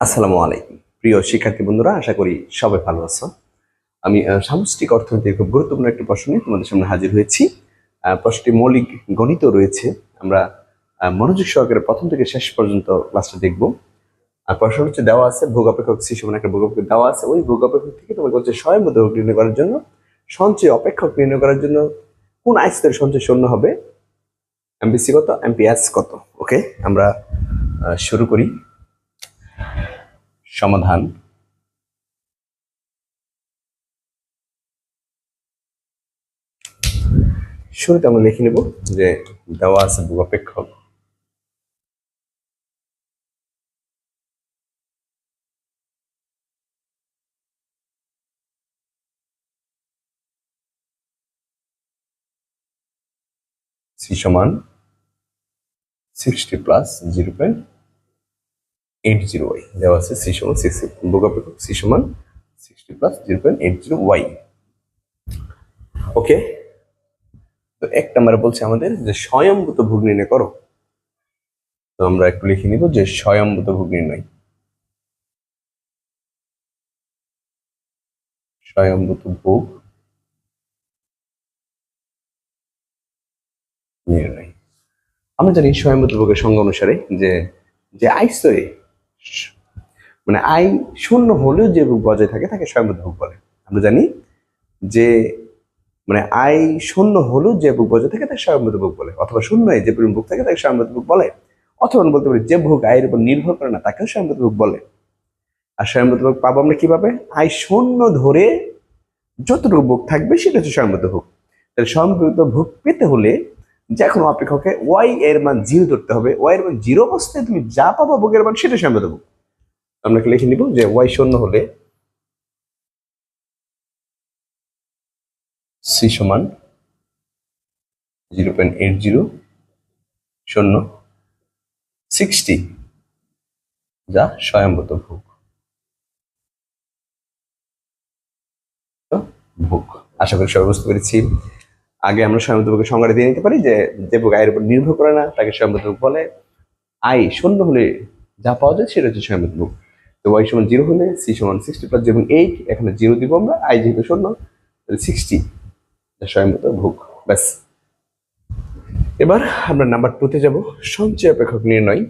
আসসালামু আলাইকুম। প্রিয় শিক্ষার্থী বন্ধুরা, আশা করি সবাই ভালো আছো। আমি সামষ্টিক অর্থনীতির খুব গুরুত্বপূর্ণ একটি প্রশ্ন নিয়ে তোমাদের সামনে হাজির হয়েছি। প্রশ্নটি মৌলিক গণিত রয়েছে। আমরা মনোযোগ সহকারে প্রথম থেকে শেষ পর্যন্ত ক্লাসটা দেখব। আর প্রশ্ন হচ্ছে, দেওয়া আছে ভোগাপেক্ষক সি সমান একটা ভোগাপেক্ষক দেওয়া আছে। ওই ভোগাপেক্ষক থেকে তোমাকে হচ্ছে স্বয়ং ভোগ নির্ণয় করার জন্য, সঞ্চয় অপেক্ষক নির্ণয় করার জন্য কোন আইস্তরের সঞ্চয় শূন্য হবে? এমপিসি কত? এমপিএস কত? ওকে আমরা শুরু করি। সমাধান। শুরুতে আমরা লিখে নেব যে দেওয়া আছে ভূগপেক্ষক সি সমান sixty plus zero point eight zero Y. দেওয়া আছে সি সমান সিক্স ভূগপেক্ষক সি সমান sixty plus zero point Y okay তো এক বলছে আমাদের যে ভোগ নির্ণয় করো। তো আমরা একটু লিখে নিব যে স্বয়ংভূত ভোগ নির্ণয়। ভোগ নির্ণয়। আমরা জানি স্বয়ংভূত ভোগের সংজ্ঞা অনুসারে যে যে আই স্তরে মানে আই শূন্য হলেও যে ভোগ বজায় থাকে, তাকে স্বয়ংভূত ভোগ বলে। আমরা জানি যে মানে আয় শূন্য হলেও যে ভোগ বজায় থাকে, তাকে স্বয়ংভূত ভোগ বলে। অথবা শূন্যই যে পরিমাণ ভোগ থাকে, তাকে স্বয়ংভূত ভোগ বলে। অথবা আমরা বলতে পারি যে ভোগ আয়ের উপর নির্ভর করে না, তাকেও স্বয়ংভূত ভোগ বলে। আর স্বয়ংভূত ভোগ পাবো আমরা কীভাবে? আয় শূন্য ধরে যতটুকু ভোগ থাকবে, সেটা হচ্ছে স্বয়ংভূত ভোগ তাহলে স্বয়ংভূত ভোগ পেতে হলে যে কোনো অপেক্ষকে ওয়াই এর মান জিরো ধরতে হবে। ওয়াই এর মান জিরো অবস্থায় তুমি যা পাবো ভোগের মান সেটা স্বয়ংভূত ভোগ আমরা লিখে নিব যে ওয়াই শূন্য হলে সি সমান জিরো পয়েন্ট এইট জিরো শূন্য সিক্সটি যা স্বয়ংভূত ভোগ। ভোগ। আশা করি সবাই বুঝতে পেরেছি। আগে আমরা স্বয়ংভূত ভোগের সংজ্ঞাটা দিয়ে নিতে পারি যে ভোগ আয়ের উপর নির্ভর করে না, তাকে স্বয়ংভূত ভোগ বলে আয় শূন্য হলে যা পাওয়া যায় সেটা হচ্ছে স্বয়ংভূত ভোগ তো ওয়াই সমান জিরো হলে সি সমান সিক্সটি প্লাস যেমন এইট এখানে জিরো দিব আমরা আই যেহেতু শূন্য, তাহলে সিক্সটি স্বয়ংভূত ভোগ। ব্যাস। এবার আমরা নাম্বার টুতে যাব, সঞ্চয় অপেক্ষক নির্ণয়।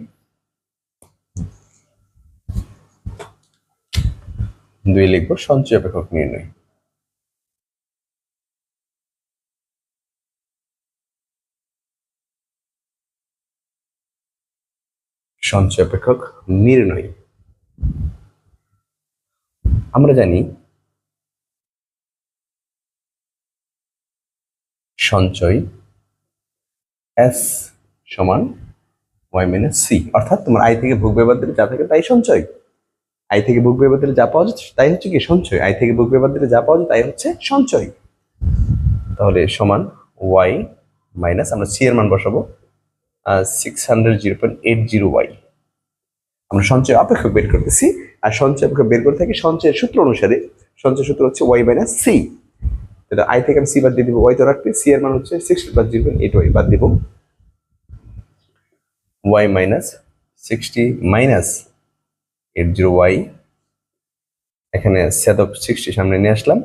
দুই লিখব সঞ্চয় অপেক্ষক নির্ণয়। সঞ্চয় অপেক্ষক নির্ণয়। আমরা জানি সঞ্চয় এস সমান ওয়াই মাইনাস সি। অর্থাৎ তোমার আই থেকে ভোগ ব্যবহার দিলে যা থাকে তাই সঞ্চয়। আই থেকে ভোগ ব্যবহার দিলে যা পাওয়া যাচ্ছে তাই হচ্ছে কি সঞ্চয়। আই থেকে ভোগ ব্যবহার দিলে যা পাওয়া যায় তাই হচ্ছে সঞ্চয়। তাহলে সমান ওয়াই মাইনাস আমরা সি এর মান বসাবো। Six hundred zero point eight zero Y আমরা সঞ্চয় অপেক্ষক বের করতেছি, আর সঞ্চয় অপেক্ষক বের করে থাকি সঞ্চয়ের সূত্র অনুসারে। সঞ্চয় সূত্র হচ্ছে ওয়াই মাইনাস সি এটা আই থেকে আমি সি বাদ দিয়ে দিব ওয়াই তো রাখতে। সি এর মান হচ্ছে সিক্স বাদ জিরো পয়েন্ট এইট ওয়াই বাদ দিব। Y minus sixty minus eight zero Y এখানে সেট অফ সিক্সটি সামনে নিয়ে আসলাম।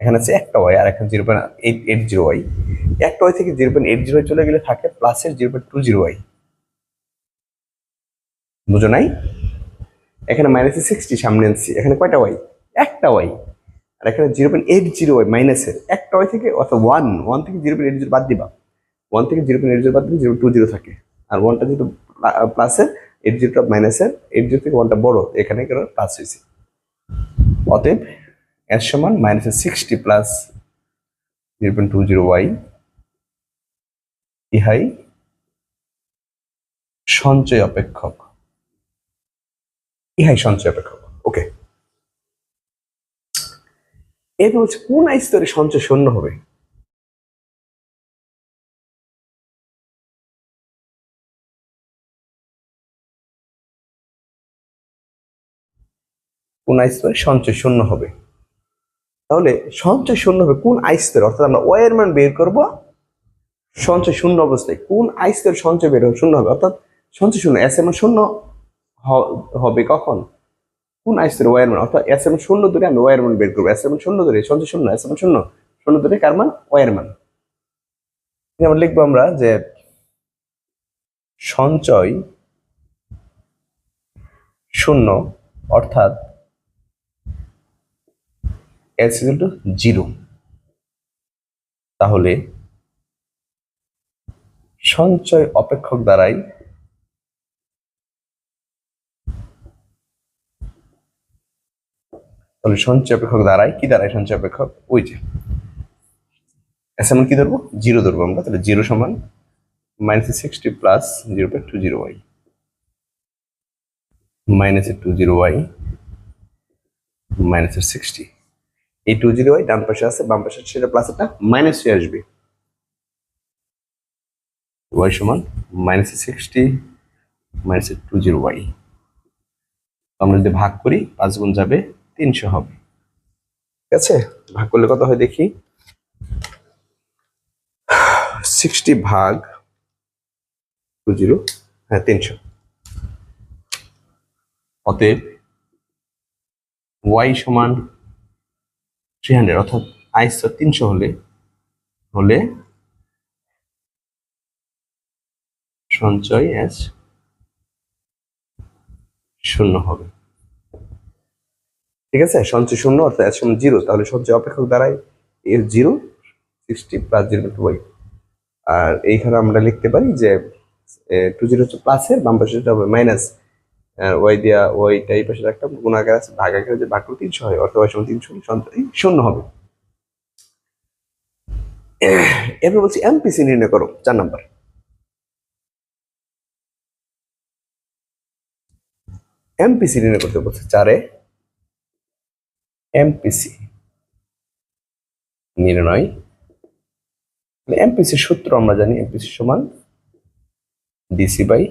এখানে আছে একটা ওয়াই আর এখানে zero point eight eight zero Y একটা ওয়াই থেকে জিরো পয়েন্ট এইট জিরো চলে গেলে থাকে প্লাসের zero point two zero Y বুঝো নাই? এখানে মাইনাসে সিক্সটি সামনে আনছি। এখানে কয়টা ওয়াই একটা ওয়াই আর এখানে zero point eight zero Y মাইনাসের একটা ওয়াই থেকে অর্থাৎ ওয়ান ওয়ান থেকে জিরো পয়েন্ট এইট জিরো বাদ দিবা। ওয়ান থেকে জিরো পয়েন্ট এইট জিরো বাদ দিলে জিরো টু জিরো থাকে। আর ওয়ানটা যেহেতু প্লাসের এইট জিরোটা মাইনাসের এইট জিরো থেকে ওয়ানটা বড়। এখানে কেন প্লাস হয়েছে। অতএব এর সমান মাইনাসের sixty plus zero point two zero Y ইহাই সঞ্চয় অপেক্ষক। ইহাই সঞ্চয় অপেক্ষক। ওকে এরপর হচ্ছে কোন স্তরে সঞ্চয় শূন্য হবে? কোন স্তরে সঞ্চয় শূন্য হবে? তাহলে সঞ্চয় শূন্য হবে কোন স্তরে অর্থাৎ আমরা ওয়ের মান বের করব, সঞ্চয় শূন্য অবস্থায়। কোন স্তরে সঞ্চয় বের হবে? শূন্য হবে। অর্থাৎ সঞ্চয় শূন্য এস এম শূন্য হবে কখন? কোন আইসের ওয়ার মান? অর্থাৎ এস এম শূন্য ধরে আমি ওয়ার মান বের করব। এস এম শূন্য ধরে, সঞ্চয় শূন্য এস এম শূন্য শূন্য ধরে কার মান? মান। যেমন লিখব আমরা যে সঞ্চয় শূন্য, অর্থাৎ এস ইকুয়াল টু জিরো তাহলে সঞ্চয় অপেক্ষক দ্বারাই তাহলে সঞ্চয় অপেক্ষক দ্বারাই কি দ্বারাই সঞ্চয় অপেক্ষক? ওই যে এস এমন কি ধরবো? জিরো ধরবো আমরা। তাহলে জিরো সমান minus sixty plus zero point two zero Y minus two zero Y minus sixty এই টু জিরো ওয়াই ডান পাশে আছে, বাম পাশে সেটা প্লাস একটা মাইনাস হয়ে আসবে। ওয়াই সমান minus sixty minus two zero Y আমরা যদি ভাগ করি, পাঁচ গুণ যাবে তিনশো হবে। ঠিক আছে? ভাগ করলে কত হয় দেখি? সিক্সটি ভাগ টু জিরো হ্যাঁ তিনশো। অতএব ওয়াই সমান থ্রি হান্ড্রেড অর্থাৎ আইস তিনশো হলে হলে সঞ্চয় এস শূন্য হবে। ঠিক আছে? সঞ্চয় শূন্য অর্থাৎ এস সমান জিরো তাহলে সঞ্চয় অপেক্ষক দ্বারাই এর zero sixty plus zero two Y আর এইখানে আমরা লিখতে পারি যে টু জিরো প্লাসের বাম হবে মাইনাস ওয়াই দিয়া ওয়াইটা এই পাশে একটা গুণাকার আছে ভাগ আকারে যে ভাগ করলে তিনশো হয়, অর্থাৎ ওয়াই সমান তিনশো শূন্য হবে। এরপর বলছি এমপিসি নির্ণয় করো, চার নাম্বার। এমপিসি নির্ণয় করতে বলছে, চারে এমপিসি নির্ণয়। এমপিসি সূত্র আমরা জানি এমপিসি সমান DC by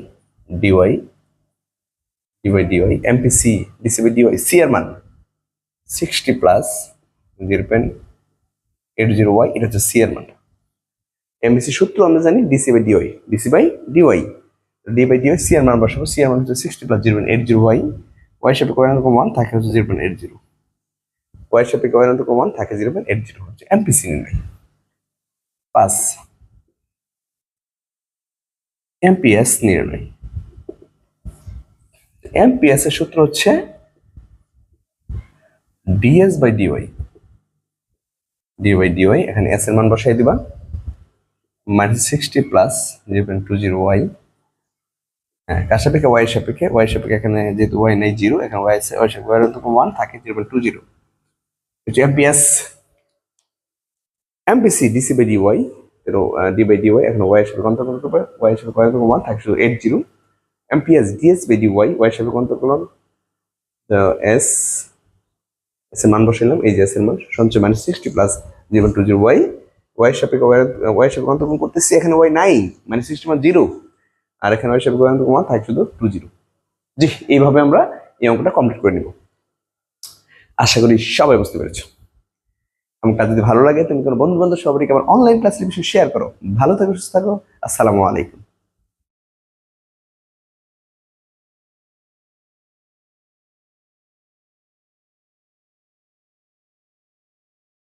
DY DY DY MPC DC by DY C এর মান sixty plus zero point eight zero Y এটা হচ্ছে সি এর মান এমপিসি সূত্র আমরা জানি DC by DY DC by DY D by DY C এর মান বসাবো সি এর মান হচ্ছে sixty plus zero point eight zero Y Y সাপে কয় রকম ওয়ান থাকে হচ্ছে zero point eight zero Y সাপে কয় রকম ওয়ান থাকে জিরো পয়েন্ট এইট জিরো হচ্ছে এমপিসি নির্ণয়। পাঁচ এমপিএস নির্ণয়। এমপিএস এর সূত্র হচ্ছে DS by DY D by DY এখানে এস এর মান বসাই দিবা। Minus sixty plus zero two zero Y হ্যাঁ কার সাপেক্ষে? ওয়াই সাপেক্ষে। ওয়াই সাপেক্ষে এখানে যেহেতু ওয়াই নেই জিরো এখানে ওয়াই ওয়াই সাপেক্ষে ওয়ান থাকে zero two zero MPS. MPC DC by DY D by DY এখন ওয়াই সাপেক্ষে অন্তর্গত করবে ওয়াই সাপেক্ষে ওয়াই ওয়ান থাকে, শুধু eight zero MPS DS by DY Y সাপেক্ষে অন্তর্গত এস এস এর মান বসাইলাম, এই যে এস এর মান, সঞ্চয় minus sixty plus zero two zero Y Y সাপেক্ষে ওয়াই সাপেক্ষে অন্তর্গত করতেছি, এখানে ওয়াই নাই মানে সিক্সটি মান জিরো আর এখানে ওয়াই সাপেক্ষে অন্তর্গত মান থাকে শুধু টু জিরো জি, এইভাবে আমরা এই অঙ্কটা কমপ্লিট করে নিব। আশা করি সবাই বুঝতে পেরেছ। আমার কাজ যদি ভালো লাগে, তুমি কোনো বন্ধু বান্ধব সবাইকে আমার অনলাইন ক্লাসের বিষয়ে শেয়ার করো। ভালো থাকো, সুস্থ থাকো, আসসালামু আলাইকুম।